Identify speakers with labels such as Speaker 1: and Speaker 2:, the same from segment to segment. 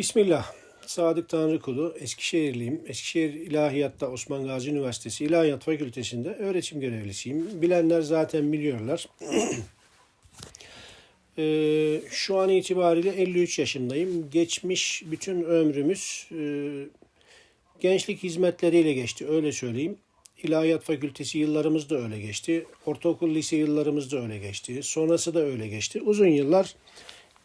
Speaker 1: Bismillah. Sadık Tanrıkulu, Eskişehirliyim. Eskişehir İlahiyat'ta Osman Gazi Üniversitesi İlahiyat Fakültesi'nde öğretim görevlisiyim. Bilenler zaten biliyorlar. Ee, şu an itibariyle 53 yaşındayım. Geçmiş bütün ömrümüz e, gençlik hizmetleriyle geçti, öyle söyleyeyim. İlahiyat Fakültesi yıllarımız da öyle geçti. Ortaokul, lise yıllarımız da öyle geçti. Sonrası da öyle geçti. Uzun yıllar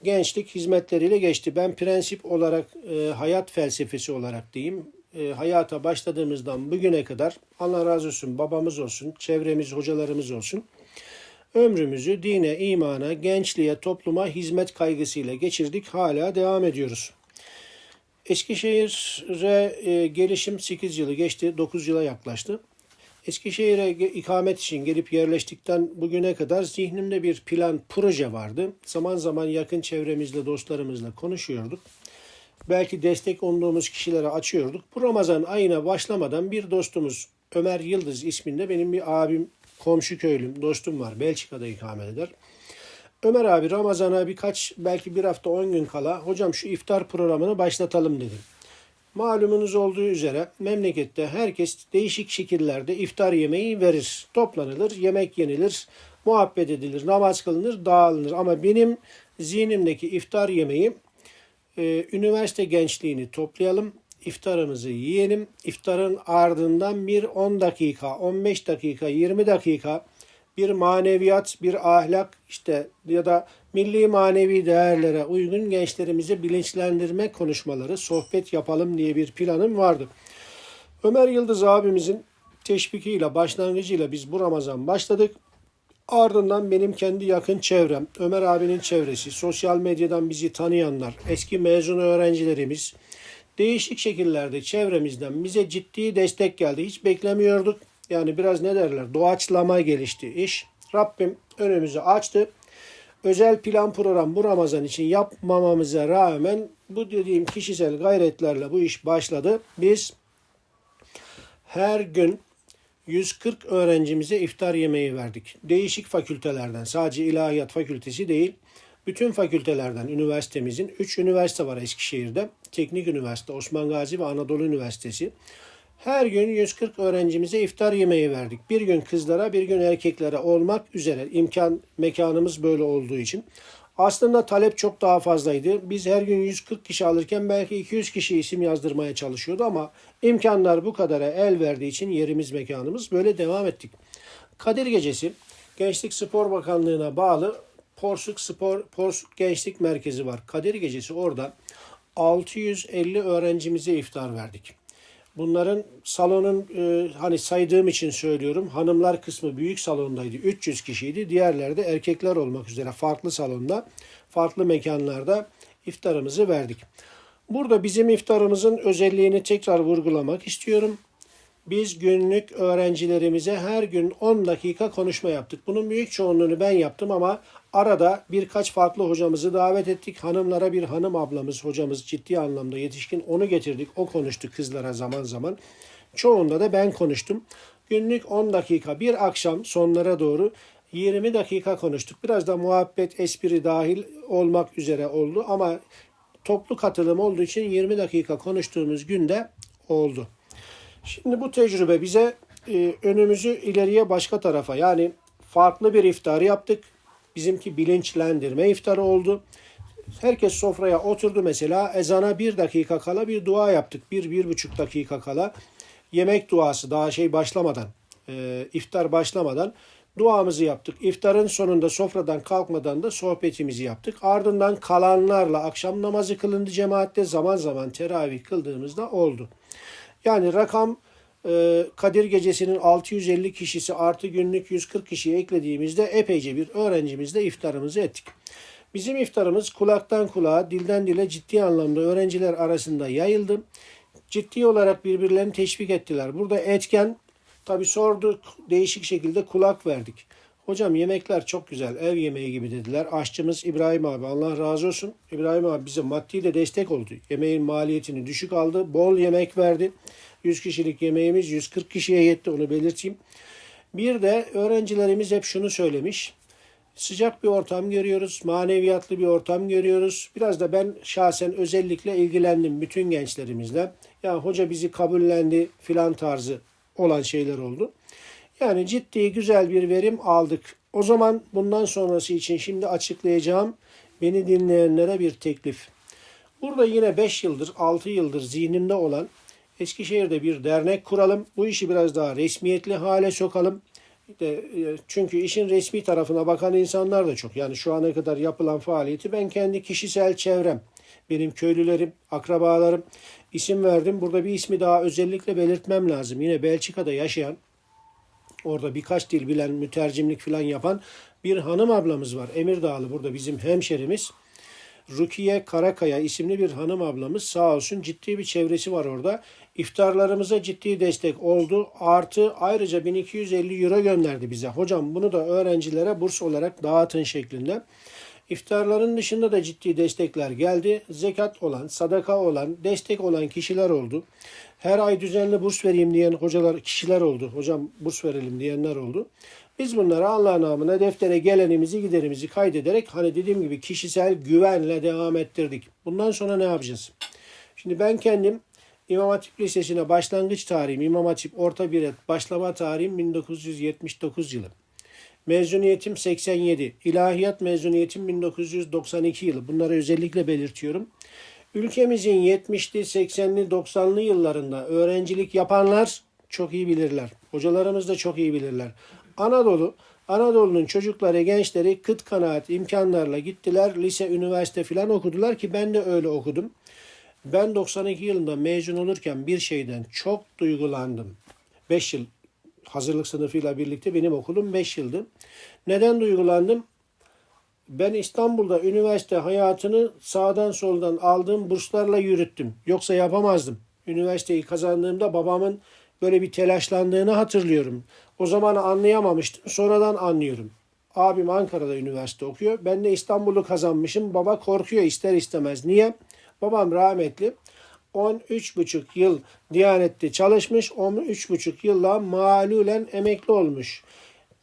Speaker 1: gençlik hizmetleriyle geçti. Ben prensip olarak, e, hayat felsefesi olarak diyeyim, e, hayata başladığımızdan bugüne kadar Allah razı olsun, babamız olsun, çevremiz, hocalarımız olsun, ömrümüzü dine, imana, gençliğe, topluma hizmet kaygısıyla geçirdik. Hala devam ediyoruz. Eskişehir'e e, gelişim 8 yılı geçti, 9 yıla yaklaştı. Eskişehir'e ikamet için gelip yerleştikten bugüne kadar zihnimde bir plan, proje vardı. Zaman zaman yakın çevremizle, dostlarımızla konuşuyorduk. Belki destek olduğumuz kişilere açıyorduk. Bu Ramazan ayına başlamadan bir dostumuz Ömer Yıldız isminde benim bir abim, komşu köylüm, dostum var. Belçika'da ikamet eder. Ömer abi Ramazan'a birkaç belki bir hafta 10 gün kala hocam şu iftar programını başlatalım dedi. Malumunuz olduğu üzere memlekette herkes değişik şekillerde iftar yemeği verir. Toplanılır, yemek yenilir, muhabbet edilir, namaz kılınır, dağılınır. Ama benim zihnimdeki iftar yemeği e, üniversite gençliğini toplayalım, iftarımızı yiyelim. İftarın ardından bir 10 dakika, 15 dakika, 20 dakika bir maneviyat, bir ahlak işte ya da milli manevi değerlere uygun gençlerimizi bilinçlendirme konuşmaları, sohbet yapalım diye bir planım vardı. Ömer Yıldız abimizin teşvikiyle, başlangıcıyla biz bu Ramazan başladık. Ardından benim kendi yakın çevrem, Ömer abinin çevresi, sosyal medyadan bizi tanıyanlar, eski mezun öğrencilerimiz, değişik şekillerde çevremizden bize ciddi destek geldi. Hiç beklemiyorduk. Yani biraz ne derler doğaçlama gelişti iş. Rabbim önümüzü açtı. Özel plan program bu Ramazan için yapmamamıza rağmen bu dediğim kişisel gayretlerle bu iş başladı. Biz her gün 140 öğrencimize iftar yemeği verdik. Değişik fakültelerden sadece ilahiyat fakültesi değil bütün fakültelerden üniversitemizin 3 üniversite var Eskişehir'de. Teknik Üniversite, Osman Gazi ve Anadolu Üniversitesi. Her gün 140 öğrencimize iftar yemeği verdik. Bir gün kızlara, bir gün erkeklere olmak üzere imkan mekanımız böyle olduğu için. Aslında talep çok daha fazlaydı. Biz her gün 140 kişi alırken belki 200 kişi isim yazdırmaya çalışıyordu ama imkanlar bu kadara el verdiği için yerimiz mekanımız böyle devam ettik. Kadir Gecesi Gençlik Spor Bakanlığı'na bağlı Porsuk Spor Porsuk Gençlik Merkezi var. Kadir Gecesi orada 650 öğrencimize iftar verdik. Bunların salonun e, hani saydığım için söylüyorum. Hanımlar kısmı büyük salondaydı. 300 kişiydi. Diğerleri de erkekler olmak üzere farklı salonda, farklı mekanlarda iftarımızı verdik. Burada bizim iftarımızın özelliğini tekrar vurgulamak istiyorum. Biz günlük öğrencilerimize her gün 10 dakika konuşma yaptık. Bunun büyük çoğunluğunu ben yaptım ama arada birkaç farklı hocamızı davet ettik. Hanımlara bir hanım ablamız, hocamız ciddi anlamda yetişkin onu getirdik. O konuştu kızlara zaman zaman. Çoğunda da ben konuştum. Günlük 10 dakika bir akşam sonlara doğru 20 dakika konuştuk. Biraz da muhabbet, espri dahil olmak üzere oldu ama toplu katılım olduğu için 20 dakika konuştuğumuz günde oldu. Şimdi bu tecrübe bize e, önümüzü ileriye başka tarafa yani farklı bir iftar yaptık. Bizimki bilinçlendirme iftarı oldu. Herkes sofraya oturdu mesela ezana bir dakika kala bir dua yaptık. Bir, bir buçuk dakika kala yemek duası daha şey başlamadan, e, iftar başlamadan duamızı yaptık. İftarın sonunda sofradan kalkmadan da sohbetimizi yaptık. Ardından kalanlarla akşam namazı kılındı cemaatte zaman zaman teravih kıldığımızda oldu. Yani rakam e, Kadir Gecesi'nin 650 kişisi artı günlük 140 kişiyi eklediğimizde epeyce bir öğrencimizle iftarımızı ettik. Bizim iftarımız kulaktan kulağa, dilden dile ciddi anlamda öğrenciler arasında yayıldı. Ciddi olarak birbirlerini teşvik ettiler. Burada etken tabi sorduk değişik şekilde kulak verdik. Hocam yemekler çok güzel ev yemeği gibi dediler. Aşçımız İbrahim abi Allah razı olsun. İbrahim abi bize maddi de destek oldu. Yemeğin maliyetini düşük aldı. Bol yemek verdi. 100 kişilik yemeğimiz 140 kişiye yetti onu belirteyim. Bir de öğrencilerimiz hep şunu söylemiş. Sıcak bir ortam görüyoruz, maneviyatlı bir ortam görüyoruz. Biraz da ben şahsen özellikle ilgilendim bütün gençlerimizle. Ya hoca bizi kabullendi filan tarzı olan şeyler oldu. Yani ciddi güzel bir verim aldık. O zaman bundan sonrası için şimdi açıklayacağım beni dinleyenlere bir teklif. Burada yine 5 yıldır, 6 yıldır zihnimde olan Eskişehir'de bir dernek kuralım. Bu işi biraz daha resmiyetli hale sokalım. E, çünkü işin resmi tarafına bakan insanlar da çok. Yani şu ana kadar yapılan faaliyeti ben kendi kişisel çevrem, benim köylülerim, akrabalarım isim verdim. Burada bir ismi daha özellikle belirtmem lazım. Yine Belçika'da yaşayan, orada birkaç dil bilen, mütercimlik falan yapan bir hanım ablamız var. Emirdağlı burada bizim hemşerimiz. Rukiye Karakaya isimli bir hanım ablamız sağ olsun ciddi bir çevresi var orada. İftarlarımıza ciddi destek oldu. Artı ayrıca 1250 euro gönderdi bize. Hocam bunu da öğrencilere burs olarak dağıtın şeklinde. İftarların dışında da ciddi destekler geldi. Zekat olan, sadaka olan, destek olan kişiler oldu. Her ay düzenli burs vereyim diyen hocalar, kişiler oldu. Hocam burs verelim diyenler oldu. Biz bunları Allah namına deftere gelenimizi giderimizi kaydederek hani dediğim gibi kişisel güvenle devam ettirdik. Bundan sonra ne yapacağız? Şimdi ben kendim İmam Hatip Lisesi'ne başlangıç tarihim İmam Hatip Orta Biret başlama tarihim 1979 yılı. Mezuniyetim 87. İlahiyat mezuniyetim 1992 yılı. Bunları özellikle belirtiyorum. Ülkemizin 70'li, 80'li, 90'lı yıllarında öğrencilik yapanlar çok iyi bilirler. Hocalarımız da çok iyi bilirler. Anadolu, Anadolu'nun çocukları, gençleri kıt kanaat imkanlarla gittiler. Lise, üniversite falan okudular ki ben de öyle okudum. Ben 92 yılında mezun olurken bir şeyden çok duygulandım. 5 yıl hazırlık sınıfıyla birlikte benim okulum 5 yıldı. Neden duygulandım? Ben İstanbul'da üniversite hayatını sağdan soldan aldığım burslarla yürüttüm. Yoksa yapamazdım. Üniversiteyi kazandığımda babamın böyle bir telaşlandığını hatırlıyorum. O zaman anlayamamıştım. Sonradan anlıyorum. Abim Ankara'da üniversite okuyor. Ben de İstanbul'u kazanmışım. Baba korkuyor ister istemez. Niye? Babam rahmetli 13,5 yıl Diyanet'te çalışmış. 13,5 yılla malulen emekli olmuş.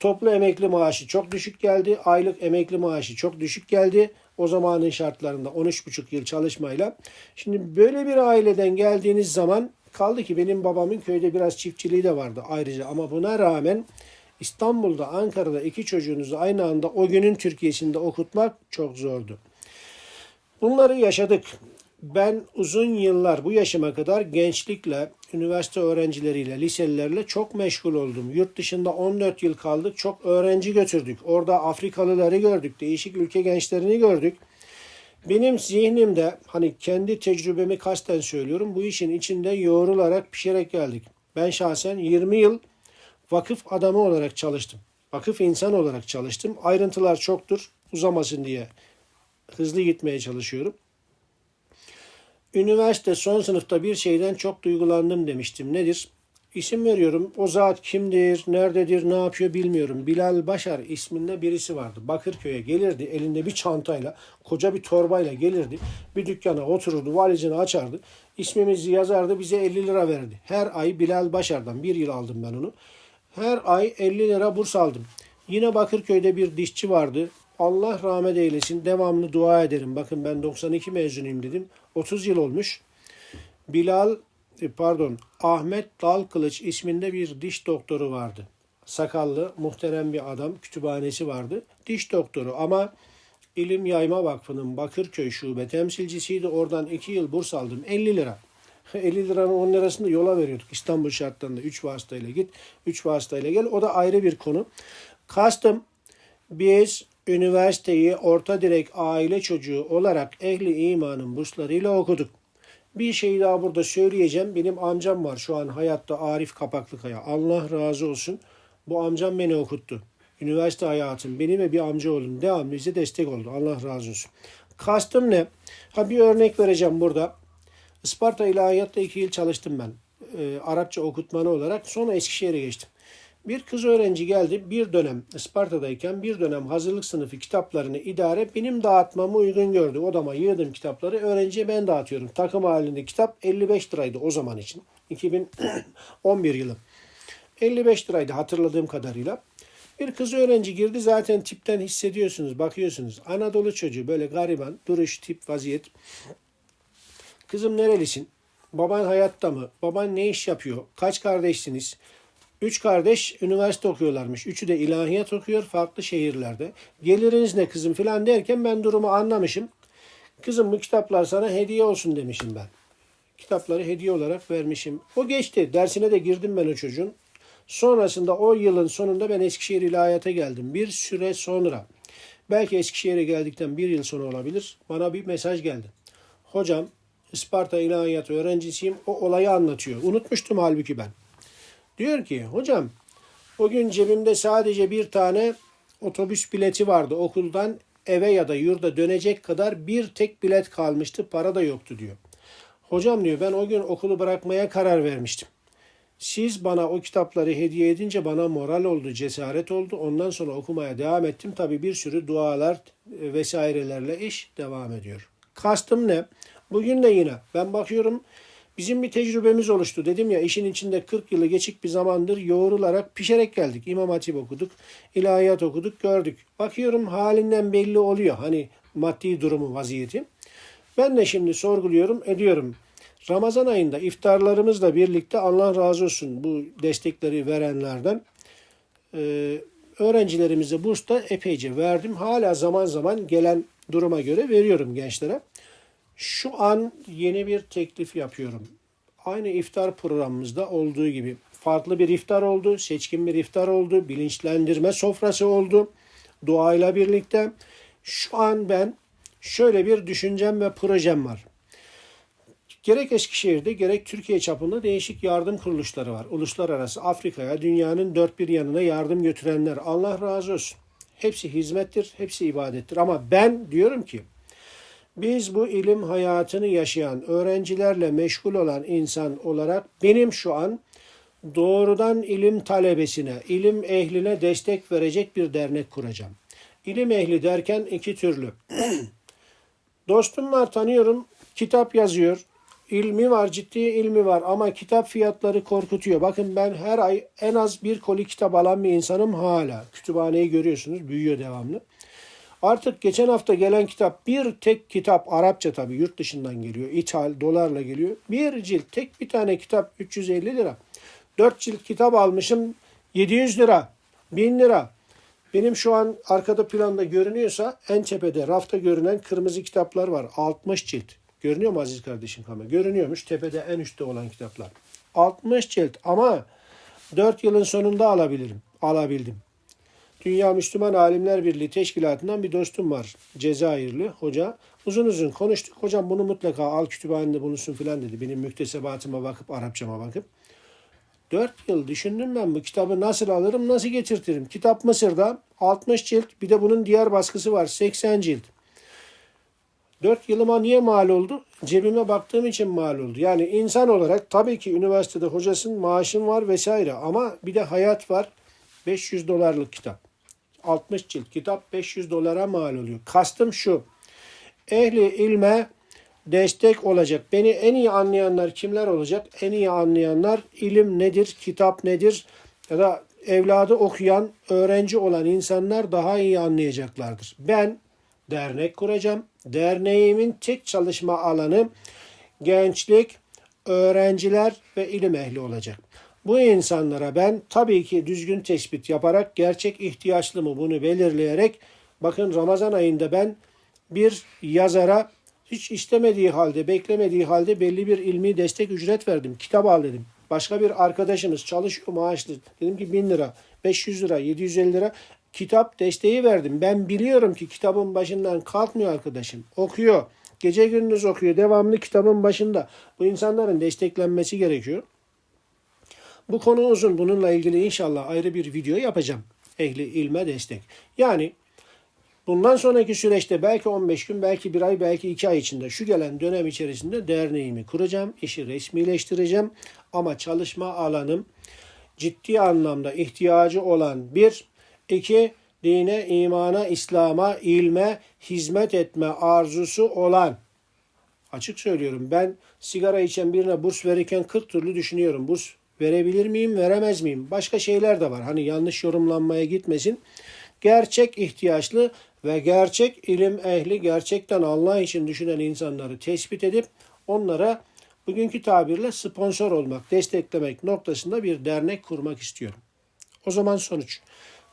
Speaker 1: Toplu emekli maaşı çok düşük geldi. Aylık emekli maaşı çok düşük geldi. O zamanın şartlarında 13,5 yıl çalışmayla. Şimdi böyle bir aileden geldiğiniz zaman kaldı ki benim babamın köyde biraz çiftçiliği de vardı ayrıca. Ama buna rağmen İstanbul'da, Ankara'da iki çocuğunuzu aynı anda o günün Türkiye'sinde okutmak çok zordu. Bunları yaşadık. Ben uzun yıllar bu yaşıma kadar gençlikle, üniversite öğrencileriyle, liselilerle çok meşgul oldum. Yurt dışında 14 yıl kaldık. Çok öğrenci götürdük. Orada Afrikalıları gördük. Değişik ülke gençlerini gördük. Benim zihnimde hani kendi tecrübemi kasten söylüyorum. Bu işin içinde yoğrularak pişerek geldik. Ben şahsen 20 yıl vakıf adamı olarak çalıştım. Vakıf insan olarak çalıştım. Ayrıntılar çoktur. Uzamasın diye hızlı gitmeye çalışıyorum. Üniversite son sınıfta bir şeyden çok duygulandım demiştim. Nedir? İsim veriyorum. O zat kimdir, nerededir, ne yapıyor bilmiyorum. Bilal Başar isminde birisi vardı. Bakırköy'e gelirdi elinde bir çantayla, koca bir torbayla gelirdi. Bir dükkana otururdu, valizini açardı. İsmimizi yazardı, bize 50 lira verdi. Her ay Bilal Başar'dan bir yıl aldım ben onu. Her ay 50 lira burs aldım. Yine Bakırköy'de bir dişçi vardı. Allah rahmet eylesin. Devamlı dua ederim. Bakın ben 92 mezunuyum dedim. 30 yıl olmuş. Bilal e, pardon Ahmet Dalkılıç isminde bir diş doktoru vardı. Sakallı, muhterem bir adam. Kütüphanesi vardı. Diş doktoru ama İlim Yayma Vakfı'nın Bakırköy şube temsilcisiydi. Oradan 2 yıl burs aldım. 50 lira. 50 liranın 10 lirasını yola veriyorduk. İstanbul şartlarında 3 vasıtayla git, 3 vasıtayla gel. O da ayrı bir konu. Kastım biz üniversiteyi orta direk aile çocuğu olarak ehli imanın burslarıyla okuduk. Bir şey daha burada söyleyeceğim. Benim amcam var şu an hayatta Arif Kapaklıkaya. Allah razı olsun. Bu amcam beni okuttu. Üniversite hayatım benim ve bir amca oğlum devamlı bize destek oldu. Allah razı olsun. Kastım ne? Ha bir örnek vereceğim burada. Isparta İlahiyat'ta iki yıl çalıştım ben. Ee, Arapça okutmanı olarak. Sonra Eskişehir'e geçtim. Bir kız öğrenci geldi bir dönem Isparta'dayken bir dönem hazırlık sınıfı kitaplarını idare benim dağıtmamı uygun gördü. Odama yığdım kitapları öğrenciye ben dağıtıyorum. Takım halinde kitap 55 liraydı o zaman için. 2011 yılı. 55 liraydı hatırladığım kadarıyla. Bir kız öğrenci girdi zaten tipten hissediyorsunuz, bakıyorsunuz. Anadolu çocuğu böyle gariban, duruş, tip, vaziyet. Kızım nerelisin? Baban hayatta mı? Baban ne iş yapıyor? Kaç kardeşsiniz? Üç kardeş üniversite okuyorlarmış. Üçü de ilahiyat okuyor farklı şehirlerde. Geliriniz ne kızım filan derken ben durumu anlamışım. Kızım bu kitaplar sana hediye olsun demişim ben. Kitapları hediye olarak vermişim. O geçti. Dersine de girdim ben o çocuğun. Sonrasında o yılın sonunda ben Eskişehir İlahiyat'a geldim. Bir süre sonra. Belki Eskişehir'e geldikten bir yıl sonra olabilir. Bana bir mesaj geldi. Hocam Isparta İlahiyat öğrencisiyim. O olayı anlatıyor. Unutmuştum halbuki ben. Diyor ki hocam o gün cebimde sadece bir tane otobüs bileti vardı. Okuldan eve ya da yurda dönecek kadar bir tek bilet kalmıştı. Para da yoktu diyor. Hocam diyor ben o gün okulu bırakmaya karar vermiştim. Siz bana o kitapları hediye edince bana moral oldu, cesaret oldu. Ondan sonra okumaya devam ettim. Tabi bir sürü dualar e, vesairelerle iş devam ediyor. Kastım ne? Bugün de yine ben bakıyorum bizim bir tecrübemiz oluştu. Dedim ya işin içinde 40 yılı geçik bir zamandır yoğrularak pişerek geldik. İmam Hatip okuduk, ilahiyat okuduk, gördük. Bakıyorum halinden belli oluyor. Hani maddi durumu, vaziyeti. Ben de şimdi sorguluyorum, ediyorum. Ramazan ayında iftarlarımızla birlikte Allah razı olsun bu destekleri verenlerden. Ee, öğrencilerimize burs da epeyce verdim. Hala zaman zaman gelen duruma göre veriyorum gençlere. Şu an yeni bir teklif yapıyorum. Aynı iftar programımızda olduğu gibi farklı bir iftar oldu, seçkin bir iftar oldu, bilinçlendirme sofrası oldu. Duayla birlikte şu an ben şöyle bir düşüncem ve projem var. Gerek Eskişehir'de gerek Türkiye çapında değişik yardım kuruluşları var. Uluslararası Afrika'ya, dünyanın dört bir yanına yardım götürenler. Allah razı olsun. Hepsi hizmettir, hepsi ibadettir. Ama ben diyorum ki biz bu ilim hayatını yaşayan, öğrencilerle meşgul olan insan olarak benim şu an doğrudan ilim talebesine, ilim ehline destek verecek bir dernek kuracağım. İlim ehli derken iki türlü. Dostum var tanıyorum, kitap yazıyor. İlmi var, ciddi ilmi var ama kitap fiyatları korkutuyor. Bakın ben her ay en az bir koli kitap alan bir insanım hala. Kütüphaneyi görüyorsunuz, büyüyor devamlı. Artık geçen hafta gelen kitap bir tek kitap Arapça tabii yurt dışından geliyor. İthal dolarla geliyor. Bir cilt tek bir tane kitap 350 lira. Dört cilt kitap almışım 700 lira. 1000 lira. Benim şu an arkada planda görünüyorsa en tepede rafta görünen kırmızı kitaplar var. 60 cilt. Görünüyor mu Aziz kardeşim kamera? Görünüyormuş tepede en üstte olan kitaplar. 60 cilt ama 4 yılın sonunda alabilirim. Alabildim. Dünya Müslüman Alimler Birliği Teşkilatı'ndan bir dostum var. Cezayirli hoca. Uzun uzun konuştuk. Hocam bunu mutlaka al kütüphanede bulunsun filan dedi. Benim müktesebatıma bakıp Arapçama bakıp. Dört yıl düşündüm ben bu kitabı nasıl alırım, nasıl getirtirim. Kitap Mısır'da 60 cilt, bir de bunun diğer baskısı var 80 cilt. Dört yılıma niye mal oldu? Cebime baktığım için mal oldu. Yani insan olarak tabii ki üniversitede hocasın maaşın var vesaire ama bir de hayat var. 500 dolarlık kitap. 60 cilt kitap 500 dolara mal oluyor. Kastım şu. Ehli ilme destek olacak. Beni en iyi anlayanlar kimler olacak? En iyi anlayanlar ilim nedir, kitap nedir ya da evladı okuyan, öğrenci olan insanlar daha iyi anlayacaklardır. Ben dernek kuracağım. Derneğimin tek çalışma alanı gençlik, öğrenciler ve ilim ehli olacak. Bu insanlara ben tabii ki düzgün tespit yaparak gerçek ihtiyaçlı mı bunu belirleyerek bakın Ramazan ayında ben bir yazara hiç istemediği halde, beklemediği halde belli bir ilmi destek ücret verdim. Kitap al dedim. Başka bir arkadaşımız çalışıyor maaşlı. Dedim ki 1000 lira, 500 lira, 750 lira kitap desteği verdim. Ben biliyorum ki kitabın başından kalkmıyor arkadaşım. Okuyor. Gece gündüz okuyor. Devamlı kitabın başında. Bu insanların desteklenmesi gerekiyor. Bu konu uzun. Bununla ilgili inşallah ayrı bir video yapacağım. Ehli ilme destek. Yani bundan sonraki süreçte belki 15 gün, belki bir ay, belki iki ay içinde şu gelen dönem içerisinde derneğimi kuracağım. işi resmileştireceğim. Ama çalışma alanım ciddi anlamda ihtiyacı olan bir, iki, dine, imana, İslam'a, ilme hizmet etme arzusu olan Açık söylüyorum ben sigara içen birine burs verirken 40 türlü düşünüyorum. Burs Verebilir miyim, veremez miyim? Başka şeyler de var. Hani yanlış yorumlanmaya gitmesin. Gerçek ihtiyaçlı ve gerçek ilim ehli, gerçekten Allah için düşünen insanları tespit edip onlara bugünkü tabirle sponsor olmak, desteklemek noktasında bir dernek kurmak istiyorum. O zaman sonuç.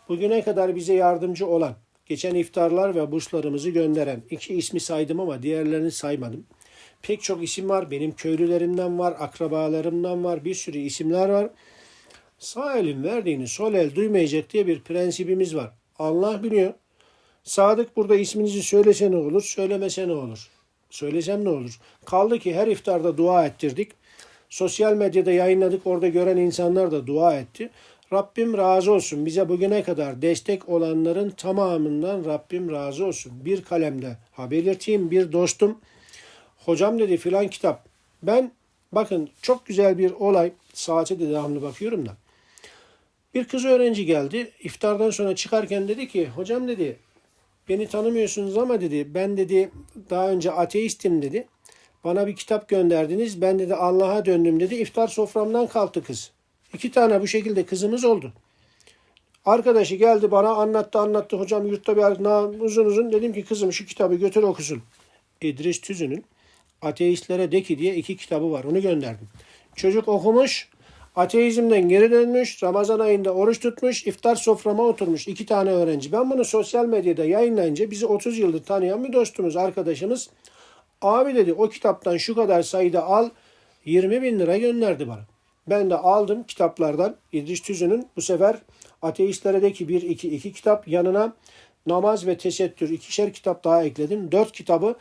Speaker 1: Bugüne kadar bize yardımcı olan, geçen iftarlar ve burslarımızı gönderen iki ismi saydım ama diğerlerini saymadım. Pek çok isim var. Benim köylülerimden var, akrabalarımdan var, bir sürü isimler var. Sağ elin verdiğini sol el duymayacak diye bir prensibimiz var. Allah biliyor. Sadık burada isminizi söylese ne olur, söylemese ne olur? Söylesem ne olur? Kaldı ki her iftarda dua ettirdik. Sosyal medyada yayınladık. Orada gören insanlar da dua etti. Rabbim razı olsun. Bize bugüne kadar destek olanların tamamından Rabbim razı olsun. Bir kalemde ha belirteyim bir dostum hocam dedi filan kitap. Ben bakın çok güzel bir olay saate de devamlı bakıyorum da. Bir kız öğrenci geldi. İftardan sonra çıkarken dedi ki hocam dedi beni tanımıyorsunuz ama dedi ben dedi daha önce ateistim dedi. Bana bir kitap gönderdiniz. Ben dedi Allah'a döndüm dedi. İftar soframdan kalktı kız. İki tane bu şekilde kızımız oldu. Arkadaşı geldi bana anlattı anlattı. Hocam yurtta bir uzun uzun dedim ki kızım şu kitabı götür okusun. İdris Tüzün'ün Ateistlere De ki diye iki kitabı var. Onu gönderdim. Çocuk okumuş. Ateizmden geri dönmüş. Ramazan ayında oruç tutmuş. iftar soframa oturmuş. iki tane öğrenci. Ben bunu sosyal medyada yayınlayınca bizi 30 yıldır tanıyan bir dostumuz, arkadaşımız. Abi dedi o kitaptan şu kadar sayıda al. 20 bin lira gönderdi bana. Ben de aldım kitaplardan İdris Tüzün'ün bu sefer ateistlerdeki bir iki iki kitap yanına namaz ve tesettür ikişer kitap daha ekledim. Dört kitabı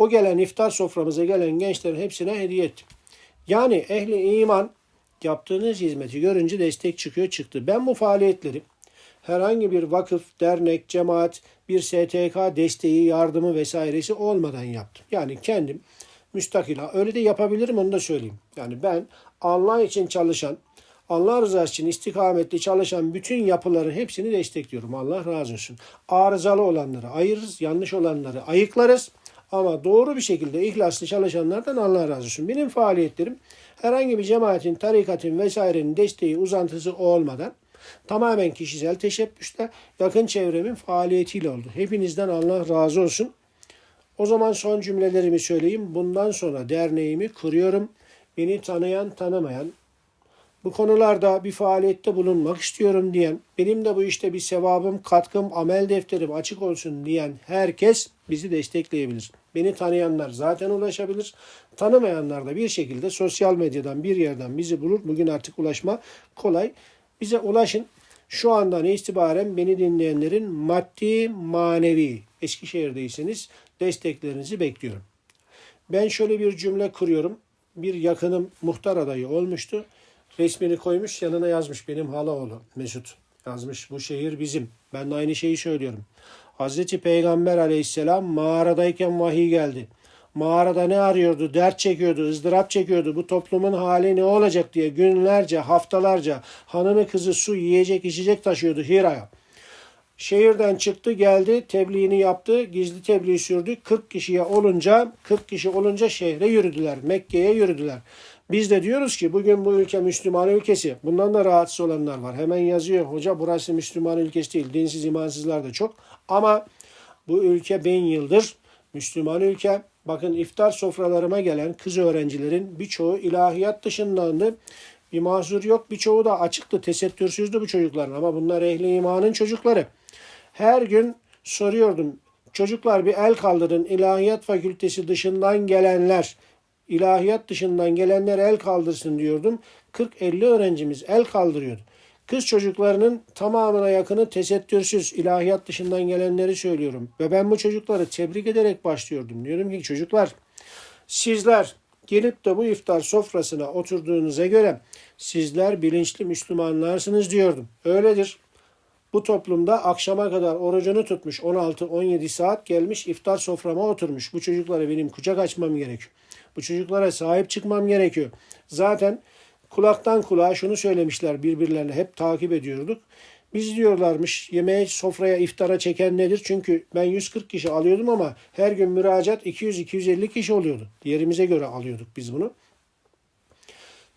Speaker 1: o gelen iftar soframıza gelen gençlerin hepsine hediye ettim. Yani ehli iman yaptığınız hizmeti görünce destek çıkıyor çıktı. Ben bu faaliyetleri herhangi bir vakıf, dernek, cemaat, bir STK desteği, yardımı vesairesi olmadan yaptım. Yani kendim müstakil. Öyle de yapabilirim onu da söyleyeyim. Yani ben Allah için çalışan, Allah rızası için istikametli çalışan bütün yapıların hepsini destekliyorum. Allah razı olsun. Arızalı olanları ayırırız, yanlış olanları ayıklarız. Ama doğru bir şekilde ihlaslı çalışanlardan Allah razı olsun. Benim faaliyetlerim herhangi bir cemaatin, tarikatın vesairenin desteği, uzantısı olmadan tamamen kişisel teşebbüsle yakın çevremin faaliyetiyle oldu. Hepinizden Allah razı olsun. O zaman son cümlelerimi söyleyeyim. Bundan sonra derneğimi kuruyorum. Beni tanıyan, tanımayan, bu konularda bir faaliyette bulunmak istiyorum diyen, benim de bu işte bir sevabım, katkım, amel defterim açık olsun diyen herkes bizi destekleyebilir. Beni tanıyanlar zaten ulaşabilir. Tanımayanlar da bir şekilde sosyal medyadan bir yerden bizi bulur. Bugün artık ulaşma kolay. Bize ulaşın. Şu andan itibaren beni dinleyenlerin maddi, manevi, Eskişehir'deyseniz desteklerinizi bekliyorum. Ben şöyle bir cümle kuruyorum. Bir yakınım muhtar adayı olmuştu. Resmini koymuş yanına yazmış benim halaoğlu Mesut. Yazmış bu şehir bizim. Ben de aynı şeyi söylüyorum. Hazreti Peygamber aleyhisselam mağaradayken vahiy geldi. Mağarada ne arıyordu? Dert çekiyordu, ızdırap çekiyordu. Bu toplumun hali ne olacak diye günlerce, haftalarca hanımı kızı su, yiyecek, içecek taşıyordu Hira'ya. Şehirden çıktı geldi tebliğini yaptı gizli tebliğ sürdü 40 kişiye olunca 40 kişi olunca şehre yürüdüler Mekke'ye yürüdüler. Biz de diyoruz ki bugün bu ülke Müslüman ülkesi. Bundan da rahatsız olanlar var. Hemen yazıyor hoca burası Müslüman ülkesi değil. Dinsiz imansızlar da çok. Ama bu ülke bin yıldır Müslüman ülke. Bakın iftar sofralarıma gelen kız öğrencilerin birçoğu ilahiyat dışındandı. Bir mahzur yok. Birçoğu da açıktı, tesettürsüzdü bu çocukların. Ama bunlar ehli imanın çocukları. Her gün soruyordum. Çocuklar bir el kaldırın. İlahiyat fakültesi dışından gelenler, ilahiyat dışından gelenler el kaldırsın diyordum. 40-50 öğrencimiz el kaldırıyordu. Kız çocuklarının tamamına yakını tesettürsüz, ilahiyat dışından gelenleri söylüyorum. Ve ben bu çocukları tebrik ederek başlıyordum. Diyorum ki çocuklar sizler gelip de bu iftar sofrasına oturduğunuza göre sizler bilinçli Müslümanlarsınız diyordum. Öyledir. Bu toplumda akşama kadar orucunu tutmuş 16-17 saat gelmiş iftar soframa oturmuş. Bu çocuklara benim kucak açmam gerekiyor. Bu çocuklara sahip çıkmam gerekiyor. Zaten kulaktan kulağa şunu söylemişler birbirlerine hep takip ediyorduk. Biz diyorlarmış yemeğe sofraya iftara çeken nedir? Çünkü ben 140 kişi alıyordum ama her gün müracaat 200-250 kişi oluyordu. Yerimize göre alıyorduk biz bunu.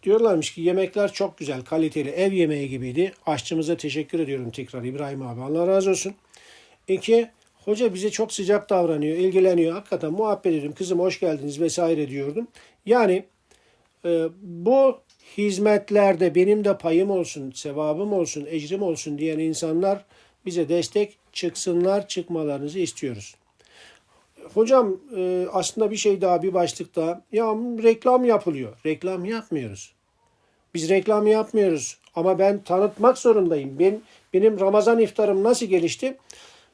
Speaker 1: Diyorlarmış ki yemekler çok güzel, kaliteli, ev yemeği gibiydi. Aşçımıza teşekkür ediyorum tekrar İbrahim abi. Allah razı olsun. İki, hoca bize çok sıcak davranıyor, ilgileniyor. Hakikaten muhabbet ediyorum. Kızım hoş geldiniz vesaire diyordum. Yani e, bu hizmetlerde benim de payım olsun, sevabım olsun, ecrim olsun diyen insanlar bize destek çıksınlar, çıkmalarınızı istiyoruz. Hocam e, aslında bir şey daha bir başlık daha. Ya reklam yapılıyor. Reklam yapmıyoruz. Biz reklam yapmıyoruz. Ama ben tanıtmak zorundayım. Ben, benim Ramazan iftarım nasıl gelişti?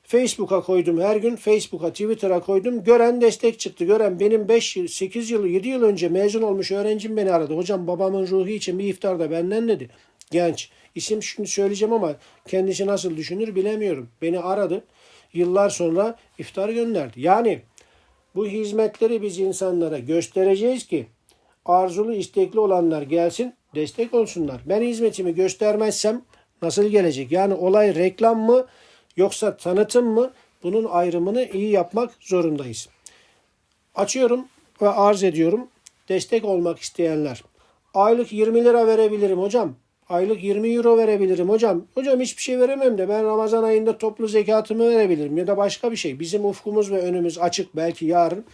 Speaker 1: Facebook'a koydum her gün. Facebook'a, Twitter'a koydum. Gören destek çıktı. Gören benim 5 yıl, 8 yıl, 7 yıl önce mezun olmuş öğrencim beni aradı. Hocam babamın ruhu için bir iftarda benden dedi. Genç. İsim şimdi söyleyeceğim ama kendisi nasıl düşünür bilemiyorum. Beni aradı. Yıllar sonra iftar gönderdi. Yani bu hizmetleri biz insanlara göstereceğiz ki arzulu istekli olanlar gelsin destek olsunlar. Ben hizmetimi göstermezsem nasıl gelecek? Yani olay reklam mı yoksa tanıtım mı? Bunun ayrımını iyi yapmak zorundayız. Açıyorum ve arz ediyorum. Destek olmak isteyenler. Aylık 20 lira verebilirim hocam. Aylık 20 euro verebilirim hocam. Hocam hiçbir şey veremem de ben Ramazan ayında toplu zekatımı verebilirim ya da başka bir şey. Bizim ufkumuz ve önümüz açık belki yarın.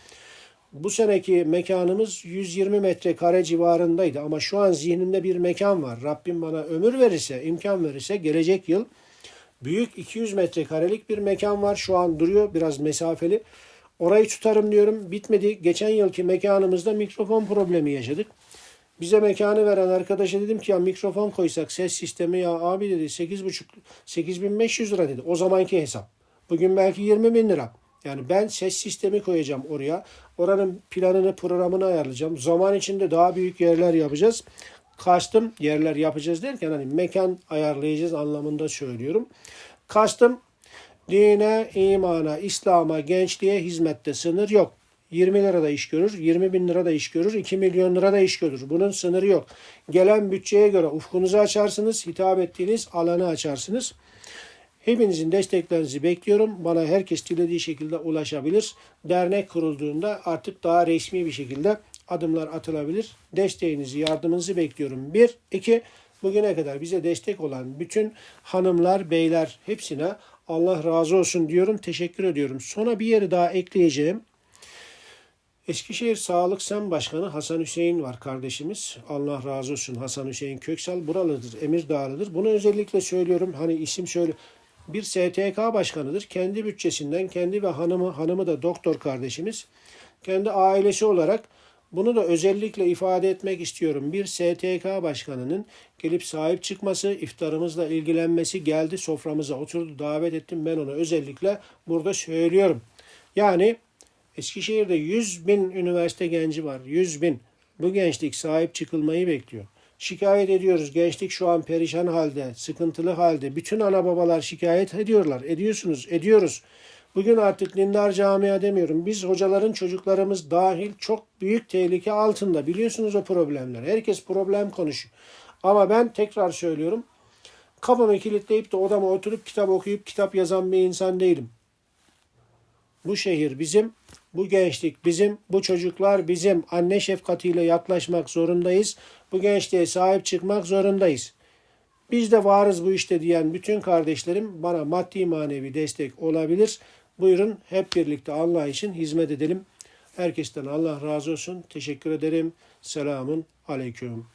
Speaker 1: Bu seneki mekanımız 120 metrekare civarındaydı ama şu an zihnimde bir mekan var. Rabbim bana ömür verirse, imkan verirse gelecek yıl büyük 200 metrekarelik bir mekan var. Şu an duruyor biraz mesafeli. Orayı tutarım diyorum. Bitmedi. Geçen yılki mekanımızda mikrofon problemi yaşadık. Bize mekanı veren arkadaşa dedim ki ya mikrofon koysak ses sistemi ya abi dedi 8,5 8500 lira dedi. O zamanki hesap. Bugün belki 20 bin lira. Yani ben ses sistemi koyacağım oraya. Oranın planını programını ayarlayacağım. Zaman içinde daha büyük yerler yapacağız. Kastım yerler yapacağız derken hani mekan ayarlayacağız anlamında söylüyorum. Kastım dine, imana, İslam'a, gençliğe hizmette sınır yok. 20 lira da iş görür, 20 bin lira da iş görür, 2 milyon lira da iş görür. Bunun sınırı yok. Gelen bütçeye göre ufkunuzu açarsınız, hitap ettiğiniz alanı açarsınız. Hepinizin desteklerinizi bekliyorum. Bana herkes dilediği şekilde ulaşabilir. Dernek kurulduğunda artık daha resmi bir şekilde adımlar atılabilir. Desteğinizi, yardımınızı bekliyorum. Bir, iki, bugüne kadar bize destek olan bütün hanımlar, beyler hepsine Allah razı olsun diyorum. Teşekkür ediyorum. Sonra bir yeri daha ekleyeceğim. Eskişehir Sağlık Sen Başkanı Hasan Hüseyin var kardeşimiz. Allah razı olsun Hasan Hüseyin Köksal buralıdır, Emirdağlıdır. Bunu özellikle söylüyorum. Hani isim söyle bir STK başkanıdır. Kendi bütçesinden kendi ve hanımı hanımı da doktor kardeşimiz. Kendi ailesi olarak bunu da özellikle ifade etmek istiyorum. Bir STK başkanının gelip sahip çıkması, iftarımızla ilgilenmesi geldi soframıza oturdu davet ettim. Ben onu özellikle burada söylüyorum. Yani Eskişehir'de 100 bin üniversite genci var. 100 bin. Bu gençlik sahip çıkılmayı bekliyor. Şikayet ediyoruz. Gençlik şu an perişan halde, sıkıntılı halde. Bütün ana babalar şikayet ediyorlar. Ediyorsunuz, ediyoruz. Bugün artık dindar camia demiyorum. Biz hocaların çocuklarımız dahil çok büyük tehlike altında. Biliyorsunuz o problemler. Herkes problem konuşuyor. Ama ben tekrar söylüyorum. Kafamı kilitleyip de odama oturup kitap okuyup kitap yazan bir insan değilim. Bu şehir bizim, bu gençlik bizim, bu çocuklar bizim. Anne şefkatiyle yaklaşmak zorundayız. Bu gençliğe sahip çıkmak zorundayız. Biz de varız bu işte diyen bütün kardeşlerim bana maddi manevi destek olabilir. Buyurun hep birlikte Allah için hizmet edelim. Herkesten Allah razı olsun. Teşekkür ederim. Selamun aleyküm.